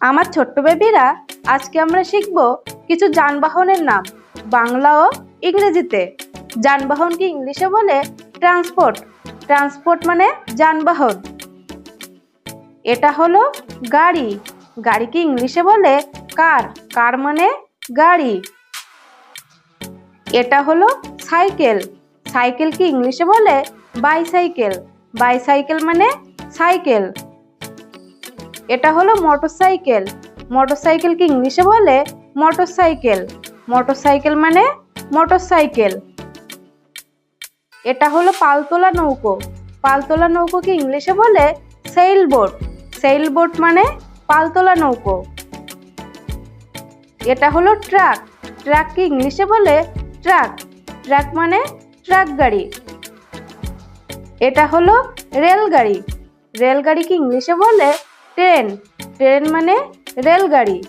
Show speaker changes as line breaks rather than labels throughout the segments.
আমার ছোট্ট বেবিরা, আজকে আমরা শিখব কিছু যানবাহনের নাম, বাংলা ও ইংরেজিতে। যানবাহনকে ইংলিশে বলে? ট্রান্সপোর্ট। ট্রান্সপোর্ট মানে যানবাহন। এটা হলো গাড়ি। গাড়িকে ইংলিশে বলে? কার। কার মানে গাড়ি। এটা হলো সাইকেল। সাইকেলকে ইংলিশে বলে? বাইসাইকেল। বাইসাইকেল মানে সাইকেল। এটা হলো মোটরসাইকেল মোটরসাইকেলকে ইংলিশে বলে? মোটরসাইকেল মোটরসাইকেল মানে মোটরসাইকেল এটা হলো পালতোলা নৌকো। পালতোলা নৌকোকে ইংলিশে বলে? সেইল বোট সেইল বোট মানে পালতোলা নৌকো। এটা হলো ট্রাক। ট্রাককে ইংলিশে বলে? ট্রাক। ট্রাক মানে ট্রাক গাড়ি। এটা হলো রেলগাড়ি। রেলগাড়িকে ইংলিশে বলে? ট্রেন। ট্রেন মানে রেলগাড়ি।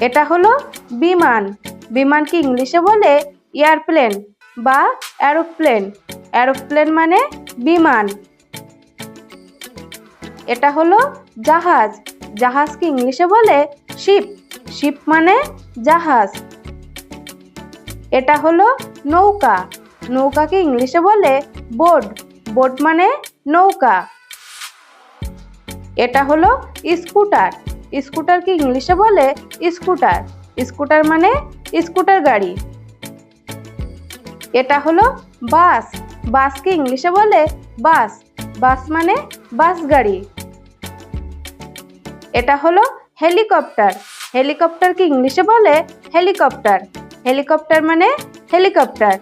এটা হলো বিমান। বিমানকে ইংলিশে বলে এয়ারপ্লেন বা অ্যারোপ্লেন অ্যারোপ্লেন মানে বিমান। এটা হলো জাহাজ। জাহাজকে ইংলিশে বলে শিপ। শিপ মানে জাহাজ। এটা হলো নৌকা। নৌকাকে ইংলিশে বলে বোট। বোট মানে নৌকা। এটা হলো স্কুটার। স্কুটারকে ইংলিশে বলে? স্কুটার। স্কুটার মানে স্কুটার গাড়ি। এটা হলো বাস। বাসকে ইংলিশে বলে? বাস। বাস মানে বাস গাড়ি। এটা হলো হেলিকপ্টার। হেলিকপ্টারকে ইংলিশে বলে? হেলিকপ্টার। হেলিকপ্টার মানে হেলিকপ্টার।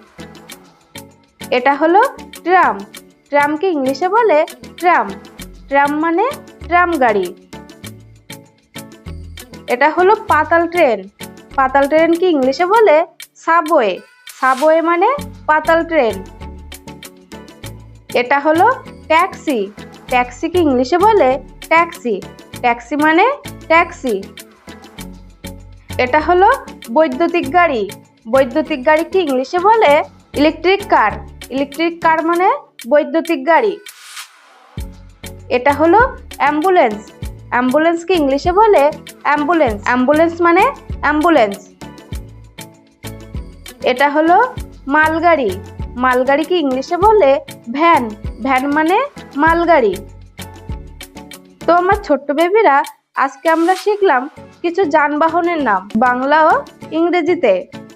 এটা হলো ট্রাম। ট্রামকে ইংলিশে বলে? ট্রাম। ট্রাম মানে ট্রাম গাড়ি। এটা হলো পাতাল ট্রেন। পাতাল ট্রেনকে ইংলিশে বলে? সাবওয়ে। সাবওয়ে মানে পাতাল ট্রেন। এটা হলো ট্যাক্সি। ট্যাক্সিকে ইংলিশে বলে? ট্যাক্সি। ট্যাক্সি মানে ট্যাক্সি। এটা হলো বৈদ্যুতিক গাড়ি। বৈদ্যুতিক গাড়ি কি ইংলিশে বলে? ইলেকট্রিক কার। ইলেকট্রিক কার মানে বৈদ্যুতিক গাড়ি। এটা হলো অ্যাম্বুলেন্স। অ্যাম্বুলেন্সকে ইংলিশে বলে? অ্যাম্বুলেন্স। অ্যাম্বুলেন্স মানে অ্যাম্বুলেন্স। এটা হলো মালগাড়ি। মালগাড়িকে ইংলিশে বলে? ভ্যান। ভ্যান মানে মালগাড়ি। তো আমার ছোট্ট বেবিরা, আজকে আমরা শিখলাম কিছু যানবাহনের নাম। বাংলা ও ইংরেজিতে।